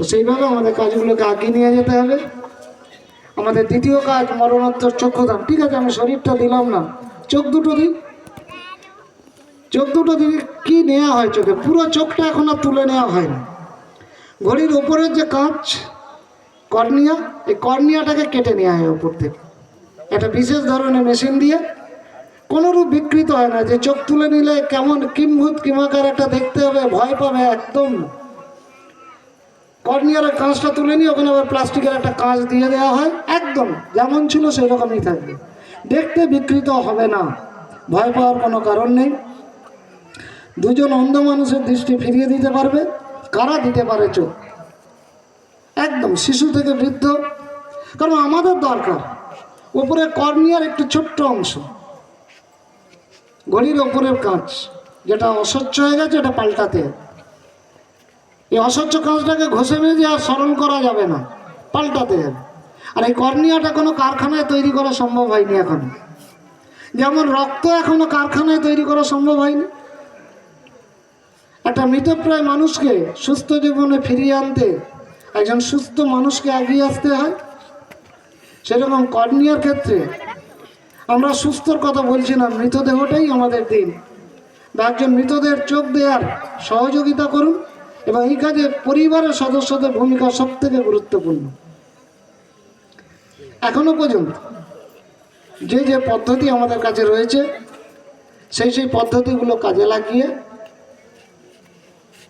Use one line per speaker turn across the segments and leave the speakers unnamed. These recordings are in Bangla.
তো সেইভাবে আমাদের কাজগুলোকে আগিয়ে নিয়ে যেতে হবে। আমাদের দ্বিতীয় কাজ, মরণোত্তর চক্ষুদান। ঠিক আছে, আমি শরীরটা দিলাম না। চোখ দুটো দিই। চোখ দুটো দিকে কি নেওয়া হয় চোখে? পুরো চোখটা এখন আর তুলে নেওয়া হয় না। ঘড়ির ওপরের যে কাঁচ, কর্নিয়া, এই কর্নিয়াটাকে কেটে নেওয়া হয় ওপর থেকে। একটা বিশেষ ধরনের মেশিন দিয়ে। কোনোরূপ বিকৃত হয় না যে চোখ তুলে নিলে কেমন কিম্ভূত কিমাকার একটা দেখতে হবে, ভয় পাবে একদম। না। কর্নিয়ার কাঁচটা তুলে নিয়ে ওখানে আবার প্লাস্টিকের একটা কাঁচ দিয়ে দেওয়া হয়। একদম যেমন ছিল সেই রকমই থাকবে। দেখতে বিকৃত হবে না। ভয় পাওয়ার কোনো কারণ নেই। দুজন অন্ধ মানুষের দৃষ্টি ফিরিয়ে দিতে পারবে। কারা দিতে পারে চোখ? একদম শিশু থেকে বৃদ্ধ। কারণ আমাদের দরকার। ওপরে কর্নিয়ার একটু ছোট্ট অংশ। ঘড়ির ওপরের কাঁচ। যেটা অস্বচ্ছ হয়ে গেছে, এটা পাল্টাতে। এই অস্বচ্ছ কাজটাকে ঘষে মেজে আর স্মরণ করা যাবে না, পাল্টাতে আর এই কর্নিয়াটা কোনো কারখানায় তৈরি করা সম্ভব হয়নি এখন। যেমন রক্ত এখনও কারখানায় তৈরি করা সম্ভব হয়নি। একটা মৃতপ্রায় মানুষকে সুস্থ জীবনে ফিরিয়ে আনতে একজন সুস্থ মানুষকে এগিয়ে আসতে হয়। সেরকম কর্নিয়ার ক্ষেত্রে আমরা সুস্থর কথা বলছি না, মৃতদেহটাই আমাদের দিন। বা একজন মৃতদের চোখ দেওয়ার সহযোগিতা করুন। এবং এই কাজে পরিবারের সদস্যদের ভূমিকা সব থেকে গুরুত্বপূর্ণ। এখনও পর্যন্ত যে যে পদ্ধতি আমাদের কাছে রয়েছে, সেই সেই পদ্ধতিগুলো কাজে লাগিয়ে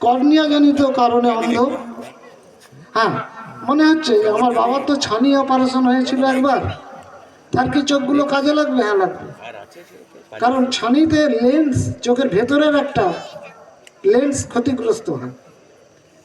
কর্নিয়াজনিত কারণে অন্ধ। হ্যাঁ মনে হচ্ছে আমার বাবার তো ছানি অপারেশন হয়েছিল একবার, তার কি চোখগুলো কাজে লাগবে? হ্যাঁ লাগবে। কারণ ছানিতে লেন্স চোখের ভেতরের একটা লেন্স ক্ষতিগ্রস্ত হয়।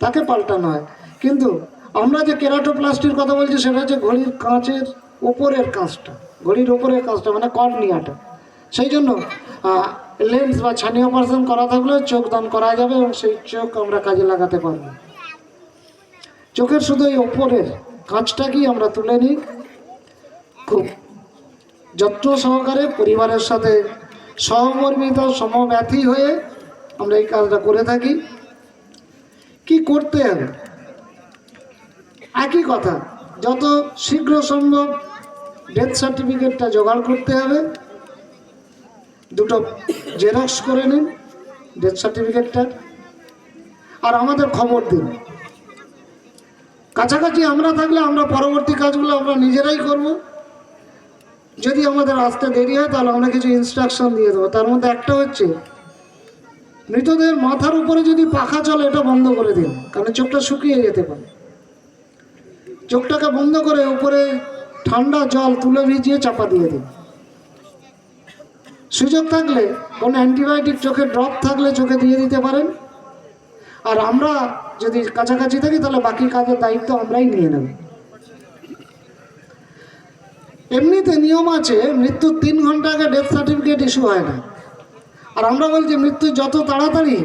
তাকে পাল্টানো হয়। কিন্তু আমরা যে কেরাটোপ্লাস্টির কথা বলছি, সেটা হচ্ছে ঘড়ির কাঁচের ওপরের কাঁচটা, ঘড়ির ওপরের কাঁচটা মানে কর্নিয়াটা। সেই জন্য লেন্স বা ছানি অপারেশন করা থাকলে চোখ দান করা যাবে এবং সেই চোখ আমরা কাজে লাগাতে পারব। চোখের শুধু এই ওপরের কাঁচটাকেই আমরা তুলে নিই। খুব যত্ন সহকারে পরিবারের সাথে সহমর্মিত, সমব্যথী হয়ে আমরা এই কাজটা করে থাকি। কি করতে হবে একই কথা, যত শীঘ্র সম্ভব ডেথ সার্টিফিকেটটা জোগাড় করতে হবে। দুটো জেরক্স করে নিন ডেথ সার্টিফিকেটটা আর আমাদের খবর দিন। কাছাকাছি আমরা থাকলে আমরা পরবর্তী কাজগুলো আমরা নিজেরাই করব। যদি আমাদের আসতে দেরি হয়, তাহলে আমরা কিছু ইনস্ট্রাকশন দিয়ে দেবো। তার মধ্যে একটা হচ্ছে মৃতদের মাথার উপরে যদি পাখা চলে, এটা বন্ধ করে দিন কারণ চোখটা শুকিয়ে যেতে পারে। চোখটাকে বন্ধ করে উপরে ঠান্ডা জল তুলে ভিজিয়ে চাপা দিয়ে দিন সুযোগ থাকলে, কোনো অ্যান্টিবায়োটিক চোখে ড্রপ থাকলে চোখে দিয়ে দিতে পারেন। আর আমরা যদি কাছাকাছি থাকি, তাহলে বাকি কাজের দায়িত্ব আমরাই নিয়ে নেব। এমনিতে নিয়ম আছে, মৃত্যুর তিন ঘণ্টা আগে ডেথ সার্টিফিকেট ইস্যু হয় না। আর আমরা বলছি মৃত্যু যত তাড়াতাড়ি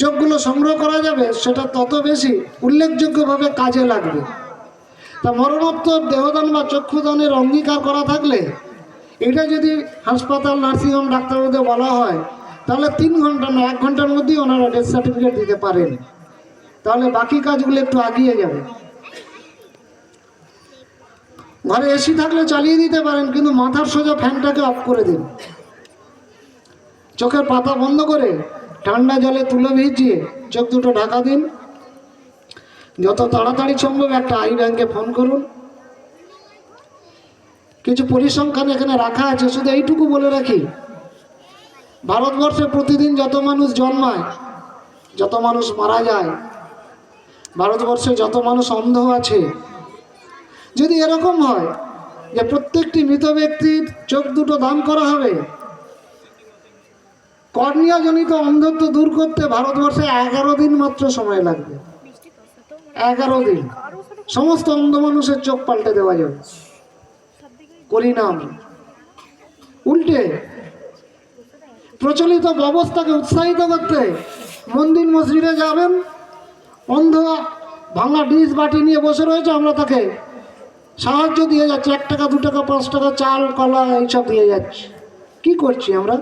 চোখগুলো সংগ্রহ করা যাবে, সেটা তত বেশি উল্লেখযোগ্যভাবে কাজে লাগবে। তা মরণোত্তর দেহদান বা চক্ষুদানের অঙ্গীকার করা থাকলে, এটা যদি হাসপাতাল নার্সিংহোম ডাক্তারবাবুদের বলা হয়, তাহলে তিন ঘণ্টা না, এক ঘণ্টার মধ্যেই ওনারা ডেথ সার্টিফিকেট দিতে পারেন। তাহলে বাকি কাজগুলো একটু আগিয়ে যাবে। ঘরে এসি থাকলে চালিয়ে দিতে পারেন, কিন্তু মাথার সোজা ফ্যানটাকে অফ করে দিন। চোখের পাতা বন্ধ করে ঠান্ডা জলে তুলে ভিজিয়ে চোখ দুটো ঢাকা দিন। যত তাড়াতাড়ি সম্ভব একটা আই ব্যাংকে ফোন করুন। কিছু পরিসংখ্যান এখানে রাখা আছে, শুধু এইটুকু বলে রাখি। ভারতবর্ষে প্রতিদিন যত মানুষ জন্মায়, যত মানুষ মারা যায়, ভারতবর্ষে যত মানুষ অন্ধ আছে, যদি এরকম হয় যে প্রত্যেকটি মৃত ব্যক্তির চোখ দুটো দান করা হবে কর্নিয়াজনিত অন্ধত্ব দূর করতে ভারতবর্ষে এগারো দিন মাত্র সময় লাগবে। এগারো দিন। সমস্ত অন্ধ মানুষের চোখ পাল্টে দেওয়া যাবে। করি না আমি উল্টে প্রচলিত ব্যবস্থাকে উৎসাহিত করতে মন্দির মসজিদে যাবেন। অন্ধ ভাঙা ডিশ বাটি নিয়ে বসে রয়েছে, আমরা তাকে সাহায্য দিয়ে যাচ্ছি। এক টাকা, দু টাকা, পাঁচ টাকা, চাল, কলা, এইসব দিয়ে যাচ্ছি। কি করছি আমরা?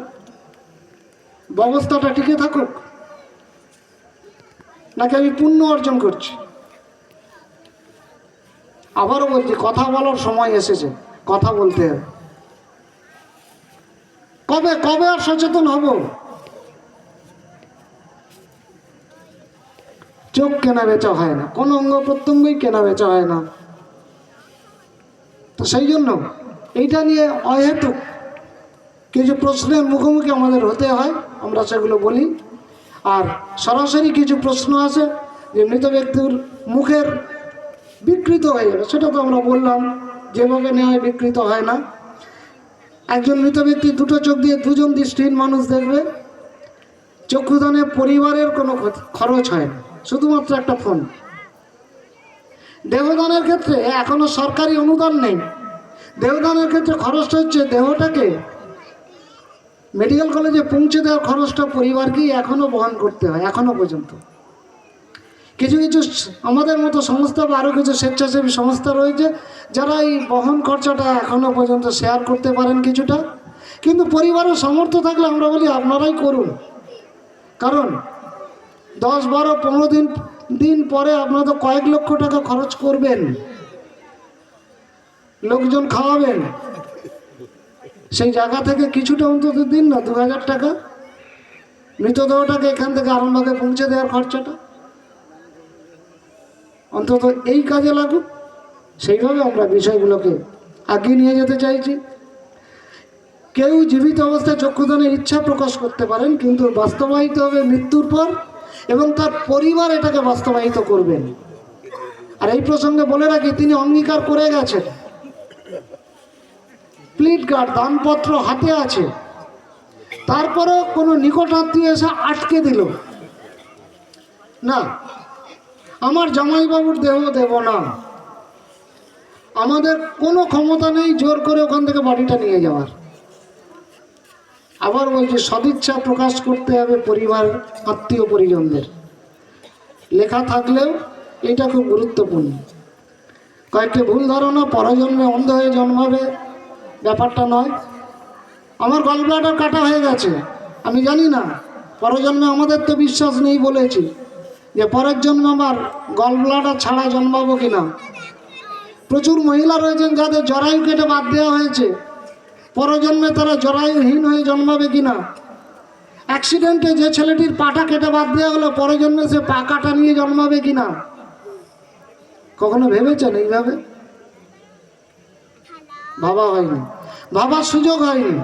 ব্যবস্থাটা টিকে থাকুক, নাকি আমি পুণ্য অর্জন করছি? আবারও বলছি, কথা বলার সময় এসেছে, কথা বলতে হবে। কবে কবে আর সচেতন হব? চোখ কেনা বেচা হয় না, কোনো অঙ্গ প্রত্যঙ্গই কেনা বেচা হয় না। তো সেই জন্য এইটা নিয়ে অহেতুক কিছু প্রশ্নের মুখোমুখি আমাদের হতে হয়, আমরা সেগুলো বলি। আর সরাসরি কিছু প্রশ্ন আছে যে মৃত ব্যক্তির মুখের বিকৃত হয়ে যাবে সেটা তো আমরা বললাম যেভাবে নেওয়া বিকৃত হয় না। একজন মৃত ব্যক্তি দুটো চোখ দিয়ে দুজন দৃষ্টিহীন মানুষ দেখবে চক্ষুদানে পরিবারের কোনো খরচ হয় না, শুধুমাত্র একটা ফোন। দেহদানের ক্ষেত্রে এখনও সরকারি অনুদান নেই। দেহদানের ক্ষেত্রে খরচটা হচ্ছে দেহটাকে মেডিকেল কলেজে পৌঁছে দেওয়ার খরচটা পরিবারকেই এখনও বহন করতে হয় এখনও পর্যন্ত। কিছু কিছু আমাদের মতো সংস্থা বা আরও কিছু স্বেচ্ছাসেবী সংস্থা রয়েছে, যারা এই বহন খরচাটা এখনও পর্যন্ত শেয়ার করতে পারেন কিছুটা। কিন্তু পরিবারের সামর্থ্য থাকলে আমরা বলি, আপনারাই করুন। কারণ দশ, বারো, পনেরো দিন দিন পরে আপনারা তো কয়েক লক্ষ টাকা খরচ করবেন। লোকজন খাওয়াবেন। সেই জায়গা থেকে কিছুটা অন্তত দিন না, দু হাজার টাকা। মৃতদেহটাকে এখান থেকে আরামবাগে পৌঁছে দেওয়ার খরচাটা। অন্তত এই কাজে লাগুক। সেইভাবে আমরা বিষয়গুলোকে আগিয়ে নিয়ে যেতে চাইছি। কেউ জীবিত অবস্থায় চক্ষুদানের ইচ্ছা প্রকাশ করতে পারেন, কিন্তু বাস্তবায়িত হবে মৃত্যুর পর এবং তার পরিবার এটাকে বাস্তবায়িত করবেন। আর এই প্রসঙ্গে বলে রাখি, তিনি অঙ্গীকার করে গেছেন। প্লিট কার্ড দানপত্র হাতে আছে। তারপরেও কোনো নিকট আত্মীয় এসে আটকে দিল। না, আমার জামাইবাবুর দেহ দেব না। আমাদের কোনো ক্ষমতা নেই জোর করে ওখান থেকে বাড়িটা নিয়ে যাওয়ার। আবার বলছি, সদিচ্ছা প্রকাশ করতে হবে পরিবার, আত্মীয় পরিজনদের। লেখা থাকলেও এটা খুব গুরুত্বপূর্ণ। কয়েকটি ভুল ধারণা পরজন্মে অন্ধ হয়ে জন্মাবে ব্যাপারটা নয়। আমার গলব্লাডার কাটা হয়ে গেছে। আমি জানি না, পরজন্মে আমাদের তো বিশ্বাস নেই বলেছি যে পরের জন্মে আমার গলব্লাডার ছাড়া জন্মাবো কিনা। প্রচুর মহিলা রয়েছেন যাদের জরায়ু কেটে বাদ দেওয়া হয়েছে। পরজন্মে তারা জরায়ুহীন হয়ে জন্মাবে কিনা। অ্যাক্সিডেন্টে যে ছেলেটির পাটা কেটে বাদ দেওয়া হলো, পরজন্মে সে পা কাটা নিয়ে জন্মাবে কিনা? কখনো ভেবেছেন এইভাবে? ভাবা হয়নি, ভাবার সুযোগ হয়নি।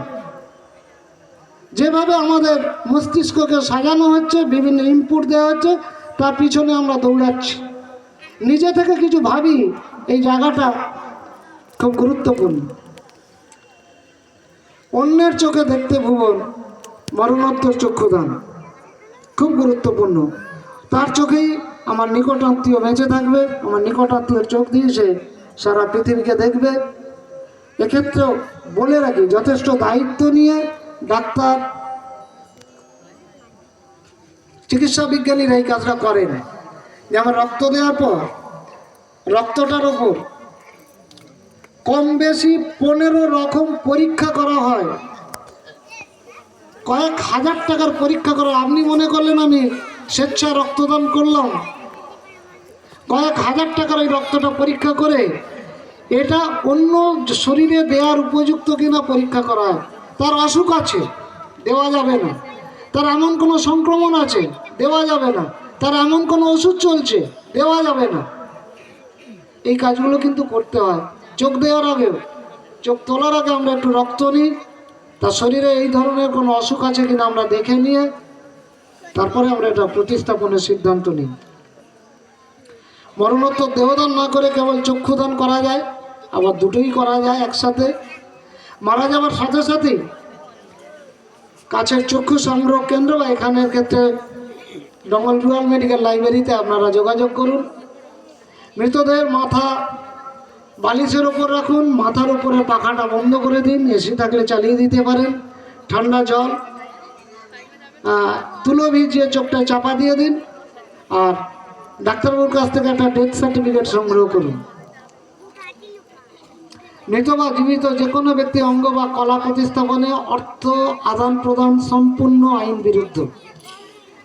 যেভাবে আমাদের মস্তিষ্ককে সাজানো হচ্ছে, বিভিন্ন ইনপুট দেওয়া হচ্ছে, তার পিছনে আমরা দৌড়াচ্ছি। নিজে থেকে কিছু ভাবি, এই জায়গাটা খুব গুরুত্বপূর্ণ। অন্যের চোখে দেখতে ভুবন, মরণোত্তর চক্ষুদান, খুব গুরুত্বপূর্ণ। তার চোখেই আমার নিকট আত্মীয় বেঁচে থাকবে, আমার নিকট আত্মীয়র চোখ দিয়ে সে সারা পৃথিবীকে দেখবে। এক্ষেত্রেও বলে রাখি, যথেষ্ট দায়িত্ব নিয়ে ডাক্তার, চিকিৎসা বিজ্ঞানীরা এই কাজটা করেন। যেমন রক্ত দেওয়ার পর, রক্তটার ওপর কম বেশি পনেরো রকম পরীক্ষা করা হয়। কয়েক হাজার টাকার পরীক্ষা করা আপনি মনে করলেন আমি স্বেচ্ছা রক্তদান করলাম? কয়েক হাজার টাকার ওই রক্তটা পরীক্ষা করে এটা অন্য শরীরে দেওয়ার উপযুক্ত কিনা পরীক্ষা করা হয়। তার অসুখ আছে, দেওয়া যাবে না। তার এমন কোনো সংক্রমণ আছে, দেওয়া যাবে না। তার এমন কোনো ওষুধ চলছে, দেওয়া যাবে না। এই কাজগুলো কিন্তু করতে হয়। চোখ দেওয়ার আগেও চোখ তোলার আগে আমরা একটু রক্ত নিই। তার শরীরে এই ধরনের কোনো অসুখ আছে কিনা আমরা দেখে নিয়ে, তারপরে আমরা এটা প্রতিস্থাপনের সিদ্ধান্ত নিই। মরণোত্তর দেহদান না করে কেবল চক্ষুদান করা যায়। আবার দুটোই করা যায় একসাথে। মারা যাওয়ার সাথে সাথে কাছের চক্ষু সংগ্রহ কেন্দ্র বা এখানের ক্ষেত্রে ডঙ্গল রুরাল মেডিকেল লাইব্রেরিতে আপনারা যোগাযোগ করুন। মৃতদেহের মাথা বালিশের ওপর রাখুন, মাথার উপরে পাখাটা বন্ধ করে দিন, এসি থাকলে চালিয়ে দিতে পারেন, ঠান্ডা জল তুলো ভিজিয়ে চোখটা চাপা দিয়ে দিন, আর ডাক্তারবাবুর কাছ থেকে একটা ডেথ সার্টিফিকেট সংগ্রহ করুন। মৃত বা জীবিত যে কোনো ব্যক্তি অঙ্গ বা কলা প্রতিস্থাপনে অর্থ আদান প্রদান সম্পূর্ণ আইন বিরুদ্ধ।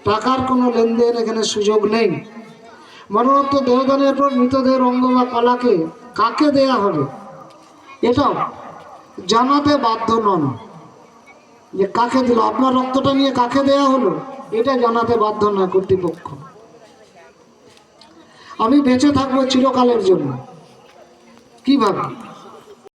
টাকার কোনো লেনদেন এখানে সুযোগ নেই। মরণোত্তর দেহদানের পর মৃতদেহের অঙ্গ বা কলাকে কাকে দেয়া হবে? এটাও জানাতে বাধ্য নন। যে কাকে দিল, আপনার রক্তটা নিয়ে কাকে দেয়া হলো? এটা জানাতে বাধ্য না কর্তৃপক্ষ। আমি বেঁচে থাকব চিরকালের জন্য। কীভাবে?